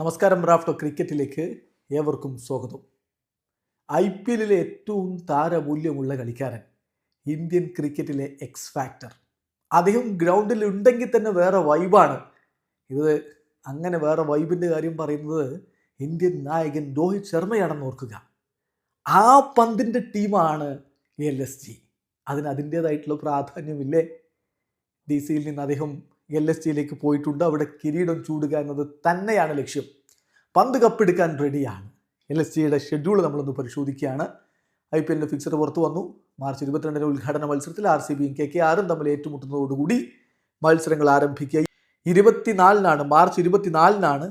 നമസ്കാരം റാഫ്റ്റോ ക്രിക്കറ്റിലേക്ക് ഏവർക്കും സ്വാഗതം. ഐ പി എല്ലിലെ ഏറ്റവും താരമൂല്യമുള്ള കളിക്കാരൻ ഇന്ത്യൻ ക്രിക്കറ്റിലെ എക്സ് ഫാക്ടർ അദ്ദേഹം ഗ്രൗണ്ടിൽ ഉണ്ടെങ്കിൽ തന്നെ വേറെ വൈബാണ്. ഇത് അങ്ങനെ വേറെ വൈബിന്റെ കാര്യം പറയുന്നത് ഇന്ത്യൻ നായകൻ രോഹിത് ശർമ്മയാണെന്ന് ഓർക്കുക. ആ പന്തിന്റെ ടീമാണ് എൽ എസ് ജി. അതിന് അതിന്റേതായിട്ടുള്ള പ്രാധാന്യമില്ലേ? ഡി സിയിൽ നിന്ന് അദ്ദേഹം എൽ എസ് ജിയിലേക്ക് പോയിട്ടുണ്ട്. അവിടെ കിരീടം ചൂടുക എന്നത് തന്നെയാണ് ലക്ഷ്യം. പന്ത് കപ്പെടുക്കാൻ റെഡിയാണ് എൽ എസ് ജിയുടെ ഷെഡ്യൂൾ നമ്മളൊന്ന് പരിശോധിക്കുകയാണ്. ഐ പി എല്ലിന്റെ ഫിക്സർ പുറത്തു വന്നു. മാർച്ച് ഇരുപത്തിരണ്ടിന് ഉദ്ഘാടന മത്സരത്തിൽ ആർ സി ബിയും കെ കെ ആറും തമ്മിൽ ഏറ്റുമുട്ടുന്നതോടുകൂടി മത്സരങ്ങൾ ആരംഭിക്കുക. ഇരുപത്തിനാലിനാണ് മാർച്ച് ഇരുപത്തിനാലിനാണ്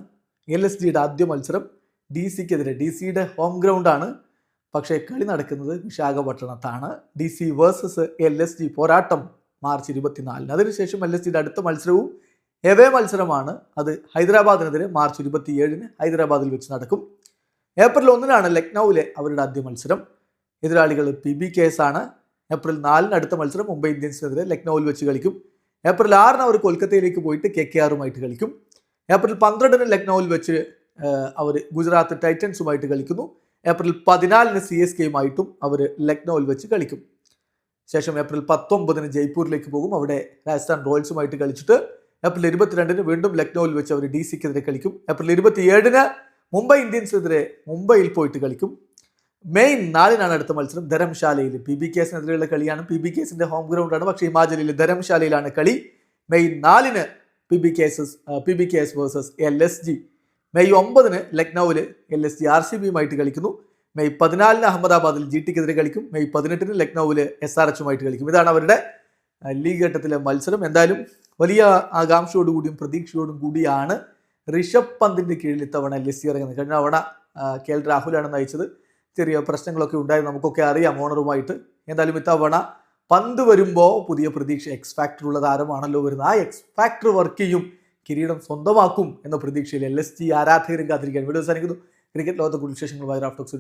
എൽ എസ് ജിയുടെ ആദ്യ മത്സരം. ഡി സിക്കെതിരെ ഡി സിയുടെ ഹോം ഗ്രൗണ്ടാണ് പക്ഷേ കളി നടക്കുന്നത് വിശാഖപട്ടണത്താണ്. D C versus L S G പോരാട്ടം. മാർച്ച് ഇരുപത്തിനാലിന്. അതിനുശേഷം എൽ എസ് സിയുടെ അടുത്ത മത്സരവും എവേ മത്സരമാണ്. അത് ഹൈദരാബാദിനെതിരെ മാർച്ച് ഇരുപത്തിയേഴിന് ഹൈദരാബാദിൽ വെച്ച് നടക്കും. ഏപ്രിൽ ഒന്നിനാണ് ലക്നൌവിലെ അവരുടെ ആദ്യ മത്സരം. എതിരാളികൾ പി ബി കെ എസ് ആണ്. ഏപ്രിൽ നാലിന് അടുത്ത മത്സരം മുംബൈ ഇന്ത്യൻസിനെതിരെ ലക്നൌവിൽ വെച്ച് കളിക്കും. ഏപ്രിൽ ആറിന് അവർ കൊൽക്കത്തയിലേക്ക് പോയിട്ട് കെ കെ ആറുമായിട്ട് കളിക്കും. ഏപ്രിൽ പന്ത്രണ്ടിന് ലക്നൌവിൽ വെച്ച് അവർ ഗുജറാത്ത് ടൈറ്റൻസുമായിട്ട് കളിക്കുന്നു. ഏപ്രിൽ പതിനാലിന് സി എസ് കെയുമായിട്ടും അവർ ലക്നൌവിൽ വെച്ച് കളിക്കും. ശേഷം ഏപ്രിൽ പത്തൊമ്പതിന് ജയ്പൂരിലേക്ക് പോകും. അവിടെ രാജസ്ഥാൻ റോയൽസുമായിട്ട് കളിച്ചിട്ട് ഏപ്രിൽ ഇരുപത്തിരണ്ടിന് വീണ്ടും ലക്നൌവിൽ വെച്ച് അവർ ഡി സിക്കെതിരെ കളിക്കും. ഏപ്രിൽ ഇരുപത്തിയേഴിന് മുംബൈ ഇന്ത്യൻസിനെതിരെ മുംബൈയിൽ പോയിട്ട് കളിക്കും. മെയ് നാലിനാണ് അടുത്ത മത്സരം. ധരംശാലയിൽ പി ബി കേസിനെതിരെയുള്ള കളിയാണ്. പി ബി കേസിന്റെ ഹോം ഗ്രൗണ്ടാണ്. പക്ഷേ ഹിമാചലിൽ ധരംശാലയിലാണ് കളി. മെയ് നാലിന് P B cases P B K S versus L S G. May ഒമ്പതിന് ലക്നൌവിൽ L S G R C ബിയുമായിട്ട് കളിക്കുന്നു. മെയ് പതിനാലിന് അഹമ്മദാബാദിൽ ജി ടിക്കെതിരെ കളിക്കും. മെയ് പതിനെട്ടിന് ലക്നൌവിൽ എസ് ആർ എച്ചുമായിട്ട് കളിക്കും. ഇതാണ് അവരുടെ ലീഗ് ഘട്ടത്തിലെ മത്സരം. എന്തായാലും വലിയ ആകാംക്ഷയോടുകൂടിയും പ്രതീക്ഷയോടും കൂടിയാണ് ഋഷഭ് പന്തിന്റെ കീഴിൽ ഇത്തവണ ലെസ്സി ഇറങ്ങുന്നത്. കഴിഞ്ഞ തവണ കെ എൽ രാഹുലാണ് നയിച്ചത്. ചെറിയ പ്രശ്നങ്ങളൊക്കെ ഉണ്ടായി. നമുക്കൊക്കെ അറിയാം ഓണറുമായിട്ട്. എന്തായാലും ഇത്തവണ പന്ത് വരുമ്പോൾ പുതിയ പ്രതീക്ഷ എക്സ് ഫാക്ടർ ഉള്ള താരമാണല്ലോ വരുന്നത്. ആ എക്സ് ഫാക്ടർ വർക്ക് ചെയ്യും കിരീടം സ്വന്തമാക്കും എന്ന പ്രതീക്ഷയിൽ എൽ എസ് ജി ആരാധകരും കാത്തിരിക്കാൻ വീഡിയോ സാധിക്കുന്നു ക്രിക്കറ്റ് ലോകത്തെ കുടിശേഷങ്ങൾ വിശേഷങ്ങളുമായി റാഫ്റ്റോക്സ്